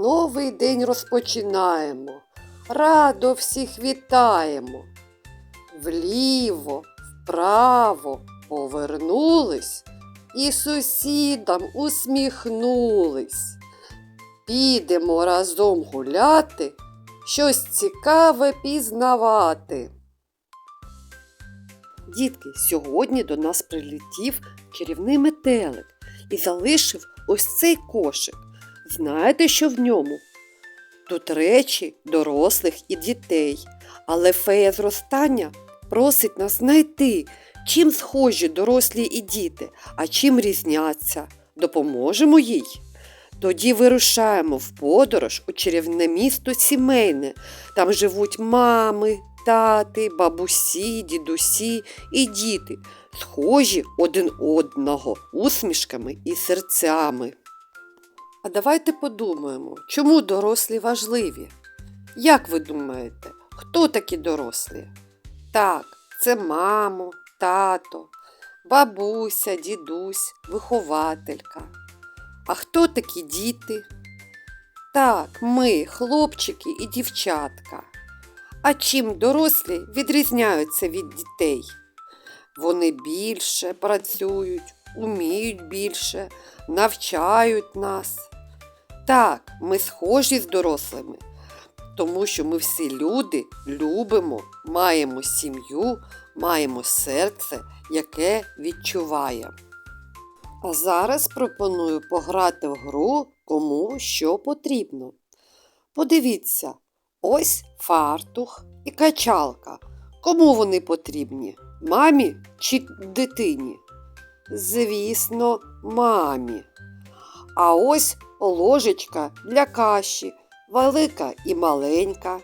Новий день розпочинаємо. Радо всіх вітаємо. Вліво, вправо повернулись і сусідам усміхнулись. Підемо разом гуляти, щось цікаве пізнавати. Дітки, сьогодні до нас прилетів чарівний метелик і залишив ось цей кошик. Знаєте, що в ньому? Тут речі дорослих і дітей, але фея зростання просить нас знайти, чим схожі дорослі і діти, а чим різняться. Допоможемо їй. Тоді вирушаємо в подорож у чарівне місто сімейне. Там живуть мами, тати, бабусі, дідусі і діти, схожі один одного усмішками і серцями. А давайте подумаємо, чому дорослі важливі? Як ви думаєте, хто такі дорослі? Так, це мамо, тато, бабуся, дідусь, вихователька. А хто такі діти? Так, ми, хлопчики і дівчатка. А чим дорослі відрізняються від дітей? Вони більше працюють, уміють більше, навчають нас. Так, ми схожі з дорослими, тому що ми всі люди любимо, маємо сім'ю, маємо серце, яке відчуває. А зараз пропоную пограти в гру кому що потрібно. Подивіться, ось фартух і качалка. Кому вони потрібні? Мамі чи дитині? Звісно, мамі. А ось ложечка для каші, велика і маленька.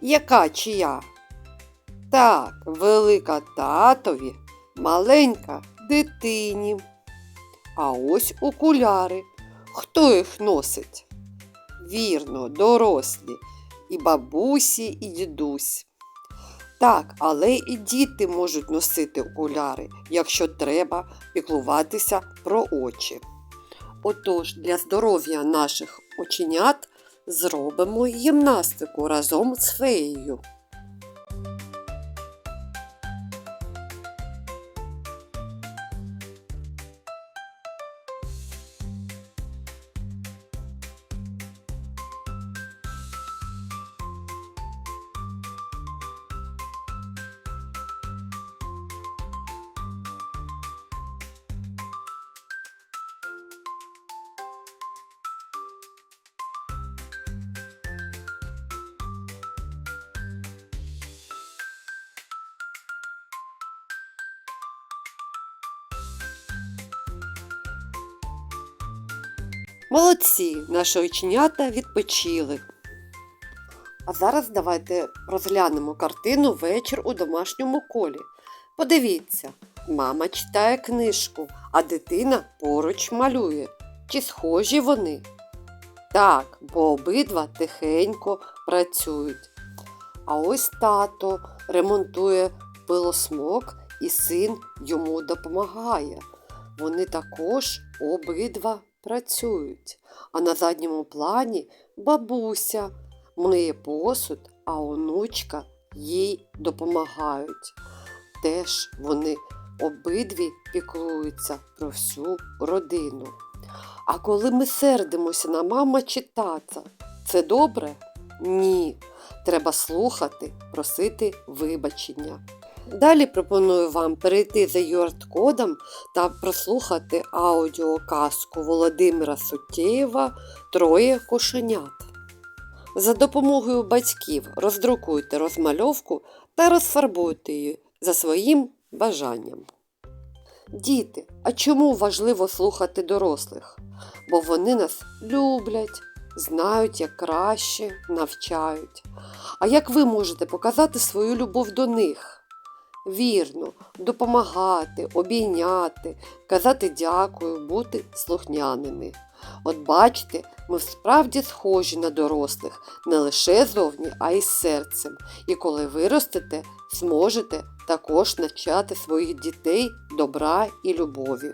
Яка чия? Так, велика татові, маленька дитині. А ось окуляри. Хто їх носить? Вірно, дорослі, і бабусі, і дідусь. Так, але і діти можуть носити окуляри, якщо треба піклуватися про очі. Отож, для здоров'я наших оченят зробимо гімнастику разом з феєю. Молодці, наші оченята відпочили. А зараз давайте розглянемо картину Вечір у домашньому колі. Подивіться, мама читає книжку, а дитина поруч малює. Чи схожі вони? Так, бо обидва тихенько працюють. А ось тато ремонтує пилосмок і син йому допомагає. Вони також обидва працюють. А на задньому плані бабуся миє посуд, а онучка їй допомагають. Теж вони обидві піклуються про всю родину. А коли ми сердимося на мама чи тата, це добре? Ні. Треба слухати, просити вибачення. Далі пропоную вам перейти за QR-кодом та прослухати аудіоказку Володимира Суттєєва Троє кошенят. За допомогою батьків роздрукуйте розмальовку та розфарбуйте її за своїм бажанням. Діти, а чому важливо слухати дорослих? Бо вони нас люблять, знають, як краще, навчають. А як ви можете показати свою любов до них? Вірно, допомагати, обійняти, казати дякую, бути слухняними. От бачите, ми справді схожі на дорослих не лише зовні, а й серцем. І коли виростете, зможете також навчати своїх дітей добра і любові.